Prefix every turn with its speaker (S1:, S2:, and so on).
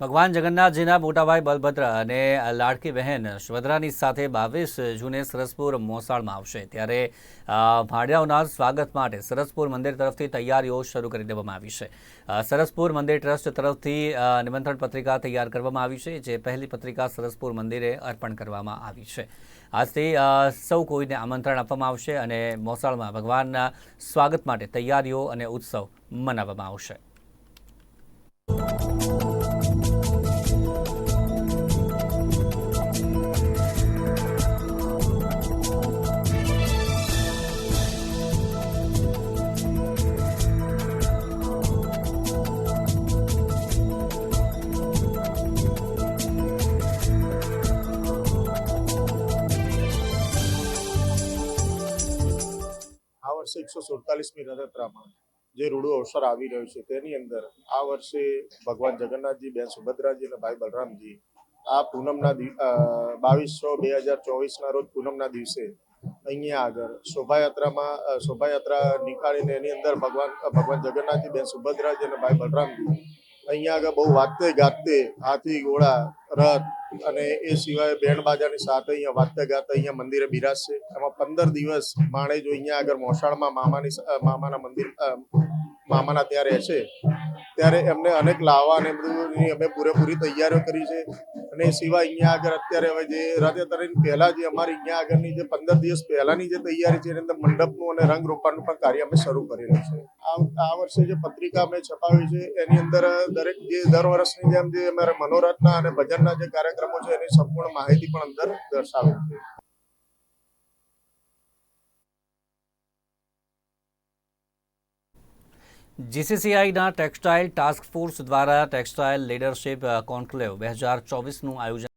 S1: ભગવાન જગન્નાથજીના મોટાભાઈ બલભદ્ર અને લાડકી બહેન સુભદ્રાની સાથે બાવીસ જૂને સરસપુર મોસાળમાં આવશે. ત્યારે ભાડિયાઓના સ્વાગત માટે સરસપુર મંદિર તરફથી તૈયારીઓ શરૂ કરી દેવામાં આવી છે. સરસપુર મંદિર ટ્રસ્ટ તરફથી નિમંત્રણ પત્રિકા તૈયાર કરવામાં આવી છે, જે પહેલી પત્રિકા સરસપુર મંદિરે અર્પણ કરવામાં આવી છે. આજથી સૌ કોઈને આમંત્રણ આપવામાં આવશે અને મોસાળમાં ભગવાનના સ્વાગત માટે તૈયારીઓ અને ઉત્સવ મનાવવામાં આવશે.
S2: વર્ષે એકસો સુડતાલીસમી રથયાત્રામાં જે રૂડું અવસર આવી રહ્યું છે, તેની અંદર આ વર્ષે ભગવાન જગન્નાથજી, બેન સુભદ્રાજી અને ભાઈ બલરામજી આ પૂનમના બાવીસો બે હજાર ચોવીસના રોજ પૂનમના દિવસે અહીંયા આગળ શોભાયાત્રામાં શોભાયાત્રા નીકાળીને એની અંદર ભગવાન ભગવાન જગન્નાથજી, બેન સુભદ્રાજી અને ભાઈ બલરામજી અહીંયા આગળ બહુ વાગતે ગાતે હાથી, ઘોડા, રથ અને એ સિવાય બેન્ડ બાજાની સાથે અહીંયા વાગતે ગાતે અહીંયા મંદિરે બિરાજશે એમાં પંદર દિવસ માણેજો અહીંયા આગળ મોસાળમાં મામાની મામાના મંદિર મામાના ત્યાં રહેશે ત્યારે એમને અનેક લાવવા અને બધું અમે પૂરેપૂરી તૈયારીઓ કરી છે. અને સિવાય અહીંયા આગળ અત્યારે હવે જે રથયાત્રાની પહેલા જે અમારી અહીંયા આગળની જે પંદર દિવસ પહેલાની જે તૈયારી છે, એની અંદર મંડપનું અને રંગ રોપાણનું પણ કાર્ય અમે શરૂ કરેલું છે આ વર્ષે જે પત્રિકા અમે છપાવી છે, એની અંદર દરેક જે દર વર્ષની જેમ જે અમારા મનોરથના અને ભજનના જે કાર્યક્રમો છે, એની સંપૂર્ણ માહિતી પણ અંદર દર્શાવેલી છે.
S1: જીસીસીઆઈના ટેક્સટાઇલ ટાસ્ક ફોર્સ દ્વારા ટેક્સટાઇલ લીડરશિપ કોન્ક્લેવ બે હજાર ચોવીસનું આયોજન